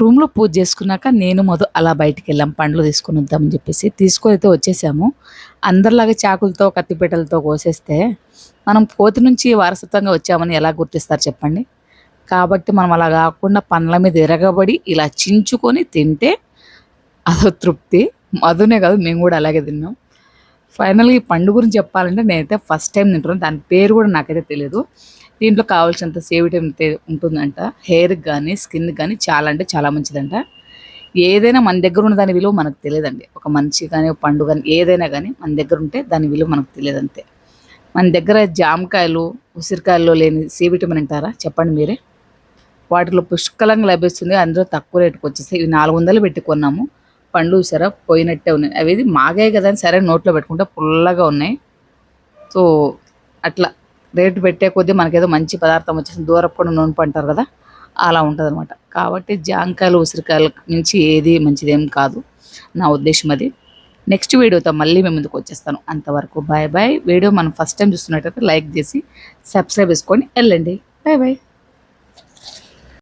రూమ్లో పూజ చేసుకున్నాక నేను మొదలు అలా బయటికి వెళ్ళాం పండ్లు తీసుకొని వద్దామని చెప్పేసి. తీసుకొని అయితే వచ్చేసాము. అందరిలాగా చాకులతో కత్తిపీటలతో కోసేస్తే మనం కోతి నుంచి వారసత్వంగా వచ్చామని ఎలా గుర్తిస్తారు చెప్పండి? కాబట్టి మనం అలా కాకుండా పండ్ల మీద ఎరగబడి ఇలా చించుకొని తింటే అదో తృప్తి. మధునే కాదు మేము కూడా అలాగే తిన్నాం. ఫైనల్గా ఈ పండు గురించి చెప్పాలంటే నేనైతే ఫస్ట్ టైం తింటున్నాను. దాని పేరు కూడా నాకైతే తెలియదు దీంట్లో కావాల్సినంత సి విటమిన్ ఉంటుందంట. హెయిర్కి కానీ స్కిన్కి కానీ చాలా అంటే చాలా మంచిదంట. ఏదైనా మన దగ్గర ఉన్న దాని విలువ మనకు తెలియదండి. ఒక మనిషి కానీ ఒక పండు కానీ ఏదైనా కానీ మన దగ్గర ఉంటే దాని విలువ మనకు తెలియదు అంతే మన దగ్గర జామకాయలు ఉసిరికాయల్లో లేని సి విటమిన్ అంటారా చెప్పండి మీరే. వాటిలో పుష్కలంగా లభిస్తుంది. అందులో తక్కువ రేటుకు వచ్చేస్తాయి. ఇవి నాలుగు వందలు పెట్టి కొన్నాము. పండ్లు సరే పోయినట్టే ఉన్నాయి. అవి ఇది మాగాయి కదా అని సరే నోట్లో పెట్టుకుంటే పుల్లగా ఉన్నాయి. సో అట్లా. రేటు పెట్టే కొద్దీ మనకేదో మంచి పదార్థం వచ్చేసింది. దూరపు కూడా నూనె పంటారు కదా అలా ఉంటుంది అనమాట కాబట్టి జాంకాయలు ఉసిరికాయల నుంచి ఏది మంచిదేం కాదు. నా ఉద్దేశం అది. నెక్స్ట్ వీడియోతో మళ్ళీ మేము ముందుకు వచ్చేస్తాను. అంతవరకు బాయ్ బాయ్. వీడియో మనం ఫస్ట్ టైం చూస్తున్నట్టయితే లైక్ చేసి సబ్స్క్రైబ్ చేసుకొని వెళ్ళండి. Bye bye